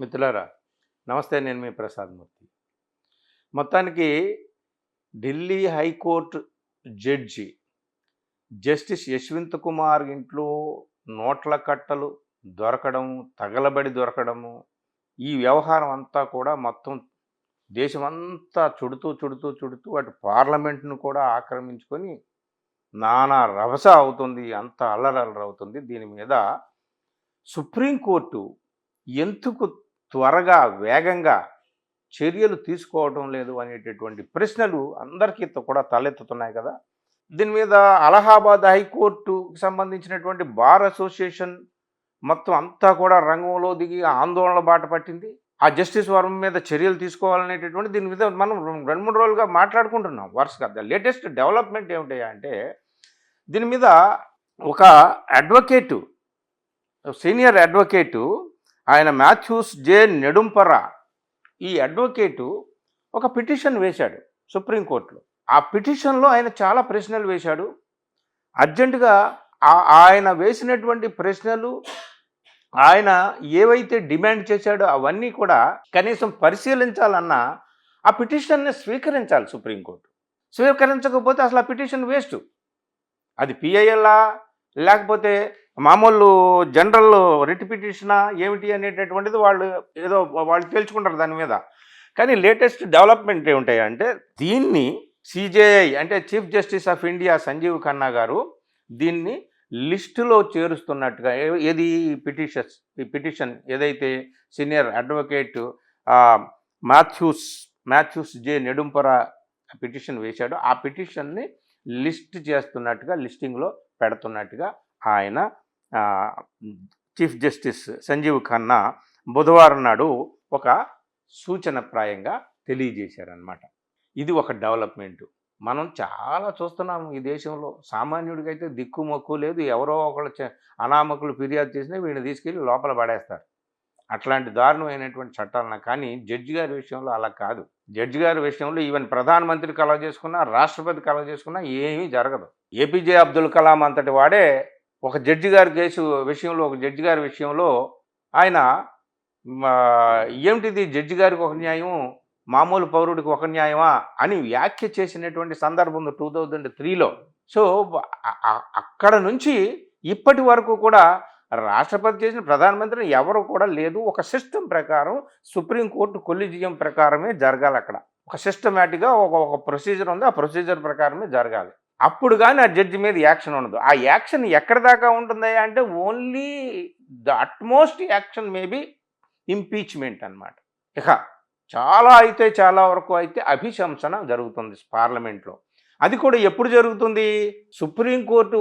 మిత్రులారా నమస్తే నేను మీ ప్రసాద్ మూర్తి. మొత్తానికి Delhi high court judge justice Yashwant Kumar ఇంట్లో నోట్ల కట్టలు దొరకడం తగలబడి దొరకడము ఈ వ్యవహారం అంతా కూడా మొత్తం దేశమంతా చుడుతూ చుడుతూ చుడుతూ అటు పార్లమెంట్ను కూడా ఆక్రమించుకొని నానా రభస అవుతుంది అంత అల్లరల్లర అవుతుంది దీని మీద సుప్రీంకోర్టు ఎందుకు త్వరగా వేగంగా చర్యలు తీసుకోవడం లేదు అనేటటువంటి ప్రశ్నలు అందరికీ కూడా తలెత్తుతున్నాయి కదా. దీని మీద అలహాబాద్ హైకోర్టుకు సంబంధించినటువంటి బార్ అసోసియేషన్ మొత్తం అంతా కూడా రంగంలో దిగి ఆందోళన బాట పట్టింది. ఆ జస్టిస్ వర్మ మీద చర్యలు తీసుకోవాలనేటటువంటి దీని మీద మనం రెండు మూడు రోజులుగా మాట్లాడుకుంటున్నాం వరుసగా. లేటెస్ట్ డెవలప్మెంట్ ఏమిటి అంటే దీని మీద ఒక అడ్వకేటు సీనియర్ అడ్వకేటు ఆయన మాథ్యూస్ జే నెడుంపర్ర ఈ అడ్వకేటు ఒక పిటిషన్ వేశాడు సుప్రీంకోర్టులో ఆ పిటిషన్లో ఆయన చాలా ప్రశ్నలు వేశాడు. అర్జెంటుగా ఆ- ఆయన వేసినటువంటి ప్రశ్నలు ఆయన ఏవైతే డిమాండ్ చేశాడో అవన్నీ కూడా కనీసం పరిశీలించాలన్నా ఆ పిటిషన్ని స్వీకరించాలి సుప్రీంకోర్టు స్వీకరించకపోతే అసలు ఆ పిటిషన్ వేస్ట్. అది పిఐఎల్లా లేకపోతే మామూలు జనరల్ రిట్ పిటిషనా ఏమిటి అనేటటువంటిది వాళ్ళు ఏదో వాళ్ళు తేల్చుకుంటారు దాని మీద. కానీ లేటెస్ట్ డెవలప్మెంట్ ఏముంటాయంటే దీన్ని సిజేఐ అంటే chief justice of India Sanjiv Khanna గారు దీన్ని లిస్టులో చేరుస్తున్నట్టుగా ఏది పిటిషన్స్ ఈ పిటిషన్ ఏదైతే senior advocate Mathews Mathews J Nedumpara petition వేశాడో. ఆ పిటిషన్ని లిస్ట్ చేస్తున్నట్టుగా లిస్టింగ్లో పెడుతున్నట్టుగా ఆయన చీఫ్ జస్టిస్ సంజీవ్ ఖన్నా బుధవారం నాడు ఒక సూచనప్రాయంగా తెలియజేశారనమాట ఇది ఒక డెవలప్మెంట్. మనం చాలా చూస్తున్నాము ఈ దేశంలో. సామాన్యుడికైతే దిక్కు మొక్కు లేదు. ఎవరో ఒకళ్ళు అనామకులు ఫిర్యాదు చేసినా వీడిని తీసుకెళ్ళి లోపల పడేస్తారు. అట్లాంటి దారుణమైనటువంటి చట్టాలను కానీ జడ్జి గారి విషయంలో అలా కాదు. జడ్జి గారి విషయంలో ఈవెన్ ప్రధానమంత్రి కలవ చేసుకున్నా రాష్ట్రపతి కలవ చేసుకున్నా ఏమీ జరగదు. ఏపీజే అబ్దుల్ కలాం అంతటి వాడే ఒక జడ్జి గారి కేసు విషయంలో ఒక జడ్జి గారి విషయంలో ఆయన మా, ఏమిటిది జడ్జి గారికి ఒక న్యాయం మామూలు పౌరుడికి ఒక న్యాయమా అని వ్యాఖ్య చేసినటువంటి సందర్భం ఉంది టూ థౌజండ్ త్రీలో. సో అక్కడ నుంచి ఇప్పటి వరకు కూడా రాష్ట్రపతి చేసిన ప్రధానమంత్రిని ఎవరు కూడా లేదు. ఒక సిస్టమ్ ప్రకారం సుప్రీంకోర్టు కొలిజియం ప్రకారమే జరగాలి అక్కడ. ఒక సిస్టమేటిక్గా ఒక ఒక ప్రొసీజర్ ఉంది. ఆ ప్రొసీజర్ ప్రకారమే జరగాలి. అప్పుడు కానీ ఆ జడ్జి మీద యాక్షన్ ఉండదు. ఆ యాక్షన్ ఎక్కడ దాకా ఉంటుంది అంటే only the utmost action maybe impeachment అన్నమాట. ఇక చాలా అయితే చాలా వరకు అయితే అభిశంసన జరుగుతుంది పార్లమెంట్లో. అది కూడా ఎప్పుడు జరుగుతుంది? సుప్రీంకోర్టు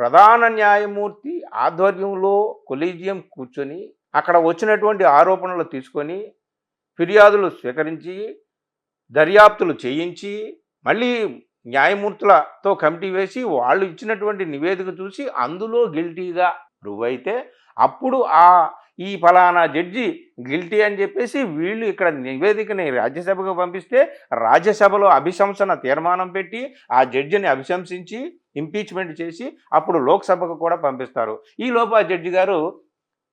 ప్రధాన న్యాయమూర్తి ఆధ్వర్యంలో కొలీజియం కూర్చొని అక్కడ వచ్చినటువంటి ఆరోపణలు తీసుకొని ఫిర్యాదులు స్వీకరించి దర్యాప్తులు చేయించి మళ్ళీ న్యాయమూర్తులతో కమిటీ వేసి వాళ్ళు ఇచ్చినటువంటి నివేదిక చూసి అందులో గిల్టీగా నువ్వైతే అప్పుడు ఆ ఈ ఫలానా జడ్జి గిల్టీ అని చెప్పేసి వీళ్ళు ఇక్కడ నివేదికని రాజ్యసభకు పంపిస్తే రాజ్యసభలో అభిశంసన తీర్మానం పెట్టి ఆ జడ్జిని అభిశంసించి ఇంపీచ్మెంట్ చేసి అప్పుడు లోక్సభకు కూడా పంపిస్తారు. ఈ లోపు ఆ జడ్జి గారు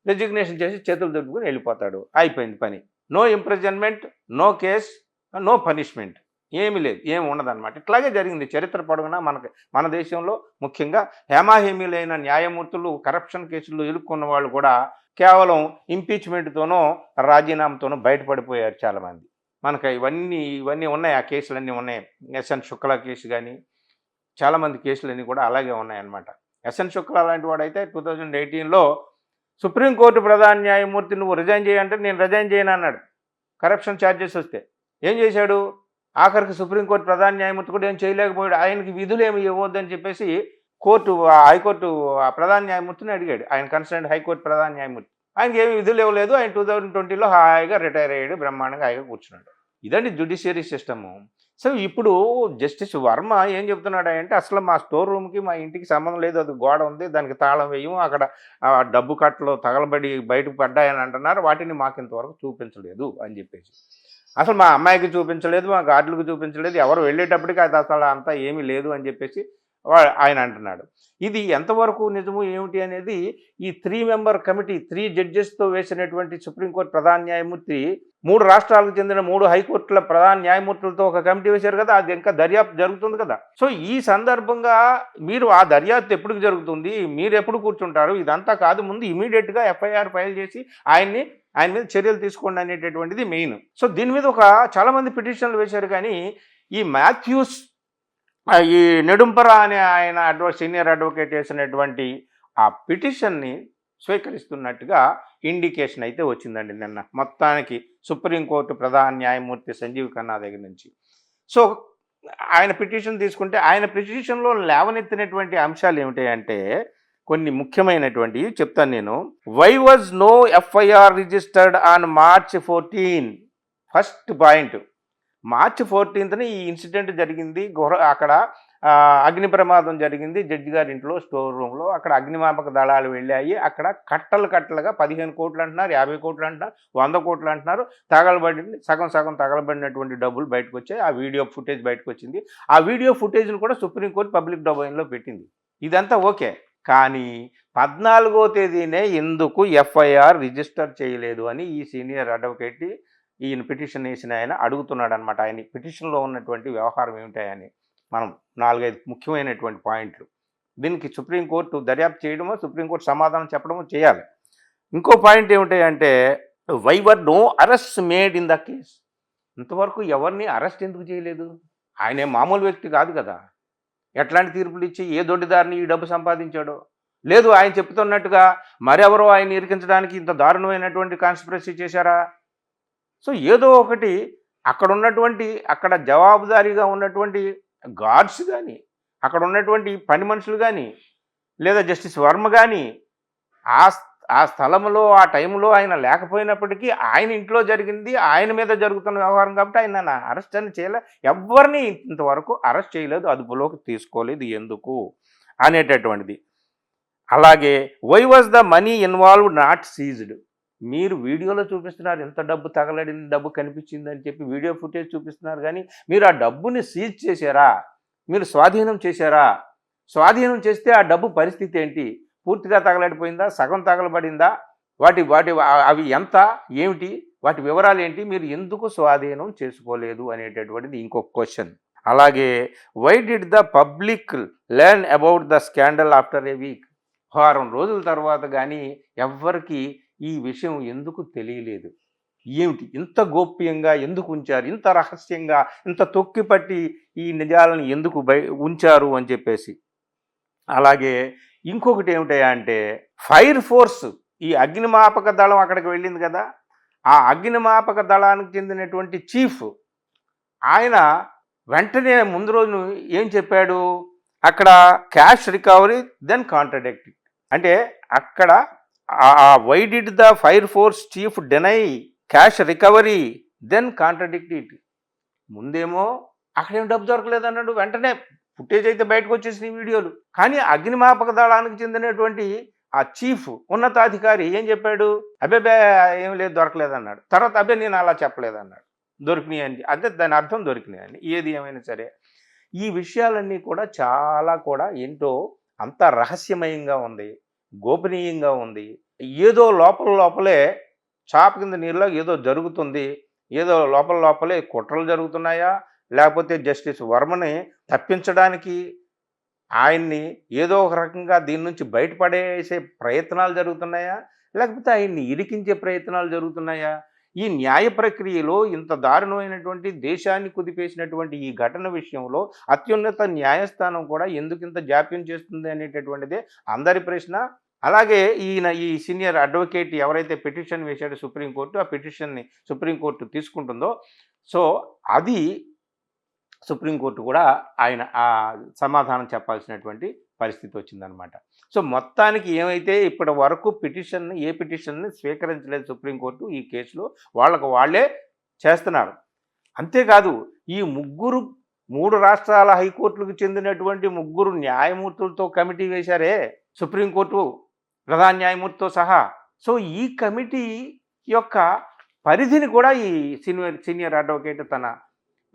రెజిగ్నేషన్ చేసి చేతులు దొరుకుని వెళ్ళిపోతాడు. అయిపోయింది పని. No imprisonment no case no punishment. ఏమీ లేదు ఏమి ఉండదన్నమాట. ఇట్లాగే జరిగింది. చరిత్ర పొడుగునా మనకి మన దేశంలో ముఖ్యంగా హేమాహేమీలైన న్యాయమూర్తులు కరప్షన్ కేసులు ఇరుక్కున్న వాళ్ళు కూడా కేవలం ఇంపీచ్మెంట్తోనో రాజీనామాతోనో బయటపడిపోయారు చాలామంది. మనకి ఇవన్నీ ఇవన్నీ ఉన్నాయి. ఆ కేసులన్నీ ఉన్నాయి. ఎస్ఎన్ శుక్లా కేసు కానీ చాలామంది కేసులన్నీ కూడా అలాగే ఉన్నాయన్నమాట. ఎస్ఎన్ శుక్లా లాంటి వాడైతే టూ థౌజండ్ ఎయిటీన్లో సుప్రీంకోర్టు ప్రధాన న్యాయమూర్తి నువ్వు రిజైన్ చేయంటే నేను రిజైన్ చేయను అన్నాడు. కరప్షన్ ఛార్జెస్ వస్తే ఏం చేశాడు? ఆఖరికి సుప్రీంకోర్టు ప్రధాన న్యాయమూర్తి కూడా ఏం చేయలేకపోయాడు. ఆయనకి విధులు ఏమి ఇవ్వద్దని చెప్పేసి కోర్టు హైకోర్టు ఆ ప్రధాన న్యాయమూర్తిని అడిగాడు. ఆయన కన్సర్న్ హైకోర్టు ప్రధాన న్యాయమూర్తి. ఆయనకి ఏమి విధులు ఇవ్వలేదు. ఆయన టూ థౌజండ్ ట్వంటీలో హాయిగా రిటైర్ అయ్యాడు బ్రహ్మాండంగా హాయిగా కూర్చున్నాడు. ఇదండి జుడిషియరీ సిస్టము. సో ఇప్పుడు జస్టిస్ వర్మ ఏం చెప్తున్నాడు అంటే అసలు మా స్టోర్ రూమ్కి మా ఇంటికి సంబంధం లేదు. అది గోడ ఉంది దానికి తాళం వేయము అక్కడ డబ్బు కట్టలు తగలబడి బయటకు పడ్డాయని అంటున్నారు. వాటిని మాకు ఇంతవరకు చూపించలేదు అని చెప్పేసి. అసలు మా అమ్మాయికి చూపించలేదు మా గాడ్లకు చూపించలేదు ఎవరు వెళ్ళేటప్పటికి అది అసలు అంతా ఏమీ లేదు అని చెప్పేసి ఆయన అంటున్నాడు. ఇది ఎంతవరకు నిజము ఏమిటి అనేది ఈ త్రీ మెంబర్ కమిటీ త్రీ జడ్జెస్తో వేసినటువంటి సుప్రీంకోర్టు ప్రధాన న్యాయమూర్తి మూడు రాష్ట్రాలకు చెందిన మూడు హైకోర్టుల ప్రధాన న్యాయమూర్తులతో ఒక కమిటీ వేశారు కదా అది ఇంకా దర్యాప్తు జరుగుతుంది కదా. సో ఈ సందర్భంగా మీరు ఆ దర్యాప్తు ఎప్పుడు జరుగుతుంది మీరు ఎప్పుడు కూర్చుంటారు ఇదంతా కాదు ముందు ఇమీడియట్గా ఎఫ్ఐఆర్ ఫైల్ చేసి ఆయన్ని ఆయన మీద చర్యలు తీసుకోండి అనేటటువంటిది మెయిన్. సో దీని మీద ఒక చాలామంది పిటిషన్లు వేశారు కానీ ఈ మాథ్యూస్ ఈ నెడుంపర అనే ఆయన అడ్వ సీనియర్ అడ్వకేట్ చేసినటువంటి ఆ పిటిషన్ని స్వీకరిస్తున్నట్టుగా ఇండికేషన్ అయితే వచ్చిందండి నిన్న. మొత్తానికి సుప్రీంకోర్టు ప్రధాన న్యాయమూర్తి సంజీవ్ ఖన్నా దగ్గర నుంచి. సో ఆయన పిటిషన్ తీసుకుంటే ఆయన పిటిషన్లో లేవనెత్తినటువంటి అంశాలు ఏమిటాయంటే కొన్ని ముఖ్యమైనటువంటి చెప్తాను నేను. Why was no FIR registered on March fourteen? First point. March ఫోర్టీన్త్న ఈ ఇన్సిడెంట్ జరిగింది. గుహ అక్కడ అగ్ని ప్రమాదం జరిగింది. జడ్జి గారి ఇంట్లో స్టోర్ రూమ్లో. అక్కడ అగ్నిమాపక దళాలు వెళ్ళాయి. అక్కడ కట్టలు కట్టలుగా పదిహేను కోట్లు అంటున్నారు యాభై కోట్లు అంటున్నారు వంద కోట్లు అంటున్నారు. తగలబడింది సగం సగం తగలబడినటువంటి డబ్బులు బయటకు వచ్చాయి ఆ వీడియో ఫుటేజ్ బయటకు వచ్చింది ఆ వీడియో ఫుటేజ్ను కూడా సుప్రీంకోర్టు పబ్లిక్ డొమైన్లో పెట్టింది. ఇదంతా ఓకే. కానీ పద్నాలుగో తేదీనే ఎందుకు ఎఫ్ఐఆర్ రిజిస్టర్ చేయలేదు అని ఈ సీనియర్ అడ్వకేట్ ఈయన పిటిషన్ వేసిన ఆయన అడుగుతున్నాడు అనమాట ఆయన పిటిషన్లో ఉన్నటువంటి వ్యవహారం ఏమిటాయని మనం నాలుగైదు ముఖ్యమైనటువంటి పాయింట్లు. దీనికి సుప్రీంకోర్టు దర్యాప్తు చేయడమో సుప్రీంకోర్టు సమాధానం చెప్పడమో చేయాలి. ఇంకో point ఏమిటాయంటే why were no arrest made in the case. ఇంతవరకు ఎవరిని అరెస్ట్ ఎందుకు చేయలేదు? ఆయనే మామూలు వ్యక్తి కాదు కదా. ఎట్లాంటి తీర్పులు ఇచ్చి ఏ దొడ్డిదారిని ఈ డబ్బు సంపాదించాడో? లేదు ఆయన చెప్తున్నట్టుగా మరెవరో ఆయన ఇరికించడానికి ఇంత దారుణమైనటువంటి కాన్స్పిరసీ చేశారా? సో ఏదో ఒకటి అక్కడ ఉన్నటువంటి అక్కడ జవాబుదారీగా ఉన్నటువంటి గార్డ్స్ కానీ అక్కడ ఉన్నటువంటి పని మనుషులు కానీ లేదా జస్టిస్ వర్మ కానీ ఆ ఆ స్థలంలో ఆ టైంలో ఆయన లేకపోయినప్పటికీ ఆయన ఇంట్లో జరిగింది ఆయన మీద జరుగుతున్న వ్యవహారం కాబట్టి ఆయన అరెస్ట్ అని చేయలే. ఎవరిని ఇంతవరకు అరెస్ట్ చేయలేదు అదుపులోకి తీసుకోలేదు ఎందుకు? అనేటటువంటిది. అలాగే why was the money involved not seized మీరు వీడియోలో చూపిస్తున్నారు ఎంత డబ్బు తగలడింది డబ్బు కనిపించింది అని చెప్పి వీడియో ఫుటేజ్ చూపిస్తున్నారు కానీ మీరు ఆ డబ్బుని సీజ్ చేశారా? మీరు స్వాధీనం చేశారా? స్వాధీనం చేస్తే ఆ డబ్బు పరిస్థితి ఏంటి? పూర్తిగా తగలడిపోయిందా? సగం తగలబడిందా? వాటి వాటి అవి ఎంత? ఏమిటి? వాటి వివరాలు ఏంటి? మీరు ఎందుకు స్వాధీనం చేసుకోలేదు అనేటటువంటిది ఇంకొక క్వశ్చన్. అలాగే why did the public learn about the scandal after a week వారం రోజుల తర్వాత కానీ ఎవ్వరికి ఈ విషయం ఎందుకు తెలియలేదు? ఏమిటి? ఇంత గోప్యంగా ఎందుకు ఉంచారు? ఇంత రహస్యంగా ఇంత తొక్కిపట్టి ఈ నిజాలను ఎందుకు బయ ఉంచారు అని చెప్పేసి. అలాగే ఇంకొకటి ఏమిటయా అంటే ఫైర్ ఫోర్స్ ఈ అగ్నిమాపక దళం అక్కడికి వెళ్ళింది కదా? ఆ అగ్నిమాపక దళానికి చెందినటువంటి చీఫ్ ఆయన వెంటనే ముందు రోజు ఏం చెప్పాడు? అక్కడ క్యాష్ రికవరీ దెన్ కాంట్రడిక్ట్. అంటే అక్కడ why did the fire force chief deny cash recovery then contradict it ముందేమో అక్కడేం డబ్బు దొరకలేదు అన్నాడు వెంటనే. ఫుటేజ్ అయితే బయటకు వచ్చేసిన వీడియోలు. కానీ అగ్నిమాపక దళానికి చెందినటువంటి ఆ చీఫ్ ఉన్నతాధికారి ఏం చెప్పాడు? అబ్బే ఏం లేదు దొరకలేదు అన్నాడు. తర్వాత అబ్బే నేను అలా చెప్పలేదు అన్నాడు. అంటే అదే దాని అర్థం దొరికినాయండి. ఏది ఏమైనా సరే. ఈ విషయాలన్నీ కూడా చాలా కూడా ఏంటో అంత రహస్యమయంగా ఉంది. గోపనీయంగా ఉంది. ఏదో లోపల లోపలే చాప కింద నీళ్ళలో ఏదో జరుగుతుంది. ఏదో లోపల లోపలే కుట్రలు జరుగుతున్నాయా? లేకపోతే జస్టిస్ వర్మని తప్పించడానికి ఆయన్ని ఏదో ఒక రకంగా దీని నుంచి బయటపడేసే ప్రయత్నాలు జరుగుతున్నాయా? లేకపోతే ఆయన్ని ఇరికించే ప్రయత్నాలు జరుగుతున్నాయా? ఈ న్యాయ ప్రక్రియలో ఇంత దారుణమైనటువంటి దేశాన్ని కుదిపేసినటువంటి ఈ ఘటన విషయంలో అత్యున్నత న్యాయస్థానం కూడా ఎందుకు ఇంత జాప్యం చేస్తుంది అనేటటువంటిదే అందరి ప్రశ్న. అలాగే ఈయన ఈ సీనియర్ అడ్వకేట్ ఎవరైతే పిటిషన్ వేశాడో సుప్రీంకోర్టు ఆ పిటిషన్ని సుప్రీంకోర్టు తీసుకుంటుందో సో అది సుప్రీంకోర్టు కూడా ఆయన ఆ సమాధానం చెప్పాల్సినటువంటి పరిస్థితి వచ్చిందనమాట. సో మొత్తానికి ఏమైతే ఇప్పటి వరకు పిటిషన్ ఏ పిటిషన్ని స్వీకరించలేదు సుప్రీంకోర్టు ఈ కేసులో వాళ్ళకు వాళ్ళే చేస్తున్నారు. అంతేకాదు ఈ ముగ్గురు మూడు రాష్ట్రాల హైకోర్టులకు చెందినటువంటి ముగ్గురు న్యాయమూర్తులతో కమిటీ వేశారే సుప్రీంకోర్టు ప్రధాన న్యాయమూర్తితో సహా. సో ఈ కమిటీ యొక్క పరిధిని కూడా ఈ సీనియర్ సీనియర్ అడ్వకేట్ తన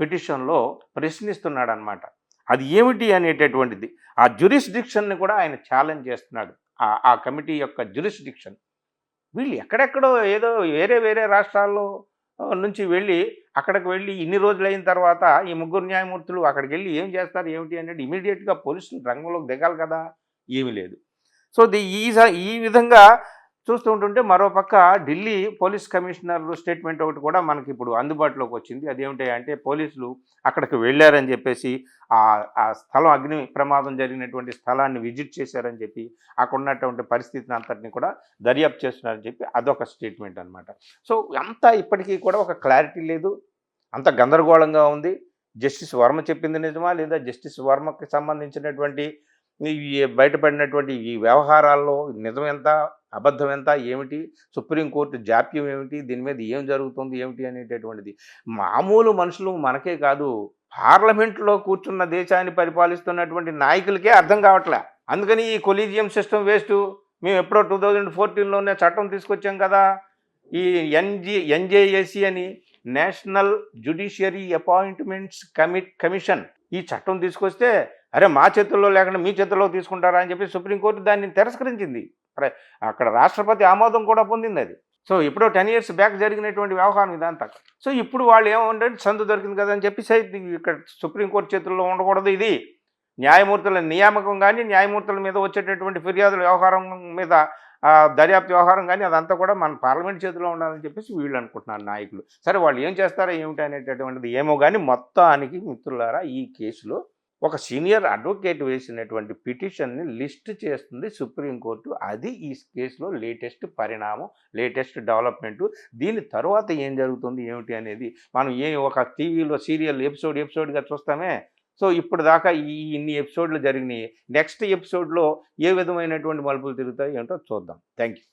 పిటిషన్లో ప్రశ్నిస్తున్నాడు అనమాట అది ఏమిటి అనేటటువంటిది. ఆ జ్యురిస్డిక్షన్ని కూడా ఆయన ఛాలెంజ్ చేస్తున్నాడు. ఆ ఆ కమిటీ యొక్క జ్యురిస్డిక్షన్. వీళ్ళు ఎక్కడెక్కడో ఏదో వేరే వేరే రాష్ట్రాల్లో నుంచి వెళ్ళి అక్కడికి వెళ్ళి ఇన్ని రోజులు అయిన తర్వాత ఈ ముగ్గురు న్యాయమూర్తులు అక్కడికి వెళ్ళి ఏం చేస్తారు ఏమిటి అనేది ఇమీడియట్గా పోలీసులు రంగంలోకి దిగాలి కదా. ఏమీ లేదు. సో ది ఈ ఈ విధంగా చూస్తూ ఉంటుంటే మరోపక్క ఢిల్లీ పోలీస్ కమిషనర్లు స్టేట్మెంట్ ఒకటి కూడా మనకి ఇప్పుడు అందుబాటులోకి వచ్చింది. అదేమిటి అంటే పోలీసులు అక్కడికి వెళ్ళారని చెప్పేసి ఆ ఆ స్థలం అగ్ని ప్రమాదం జరిగినటువంటి స్థలాన్ని విజిట్ చేశారని చెప్పి అక్కడ ఉన్నటువంటి పరిస్థితిని అంతటిని కూడా దర్యాప్తు చేస్తున్నారని చెప్పి అదొక స్టేట్మెంట్ అనమాట సో అంతా ఇప్పటికీ కూడా ఒక క్లారిటీ లేదు. అంత గందరగోళంగా ఉంది. జస్టిస్ వర్మ చెప్పింది నిజమా? లేదా జస్టిస్ వర్మకి సంబంధించినటువంటి బయటపడినటువంటి ఈ వ్యవహారాల్లో నిజం ఎంత అబద్ధం ఎంత ఏమిటి సుప్రీంకోర్టు జాప్యం ఏమిటి దీని మీద ఏం జరుగుతుంది ఏమిటి అనేటటువంటిది. మామూలు మనుషులు మనకే కాదు పార్లమెంట్లో కూర్చున్న దేశాన్ని పరిపాలిస్తున్నటువంటి నాయకులకే అర్థం కావట్లే. అందుకని ఈ కొలీజియం సిస్టమ్ వేస్ట్ మేము ఎప్పుడో టూ థౌజండ్ ఫోర్టీన్లోనే చట్టం తీసుకొచ్చాం కదా. ఈ ఎన్జి ఎన్జేఏసి అని నేషనల్ జుడిషియరీ అపాయింట్మెంట్స్ కమి కమిషన్ ఈ చట్టం తీసుకొస్తే అరే మా చేతుల్లో లేకుండా మీ చేతుల్లో తీసుకుంటారా అని చెప్పి సుప్రీంకోర్టు దాన్ని తిరస్కరించింది. అక్కడ రాష్ట్రపతి ఆమోదం కూడా పొందింది అది. సో ఇప్పుడు టెన్ ఇయర్స్ బ్యాక్ జరిగినటువంటి వ్యవహారం ఇదంతా. సో ఇప్పుడు వాళ్ళు ఏమంటే సందు దొరికింది కదా అని చెప్పి ఇక్కడ సుప్రీంకోర్టు చేతుల్లో ఉండకూడదు ఇది. న్యాయమూర్తుల నియామకం కానీ న్యాయమూర్తుల మీద వచ్చేటటువంటి ఫిర్యాదుల వ్యవహారం మీద దర్యాప్తు వ్యవహారం కానీ అదంతా కూడా మన పార్లమెంట్ చేతిలో ఉండాలని చెప్పేసి వీళ్ళు అనుకుంటున్నారు నాయకులు. సరే వాళ్ళు ఏం చేస్తారో ఏమిటి అనేటటువంటిది ఏమో కానీ మొత్తానికి మిత్రులారా ఈ కేసులో ఒక సీనియర్ అడ్వకేట్ వేసినటువంటి పిటిషన్ని లిస్ట్ చేస్తుంది సుప్రీంకోర్టు అది ఈ కేసులో లేటెస్ట్ పరిణామం లేటెస్ట్ డెవలప్మెంట్. దీని తర్వాత ఏం జరుగుతుంది ఏమిటి అనేది మనం ఏ ఒక టీవీలో సీరియల్ ఎపిసోడ్ ఎపిసోడ్గా చూస్తామే. సో ఇప్పుడు దాకా ఈ ఇన్ని ఎపిసోడ్లు జరిగినాయి. నెక్స్ట్ ఎపిసోడ్లో ఏ విధమైనటువంటి మలుపులు తిరుగుతాయి ఏంటో చూద్దాం. Thank you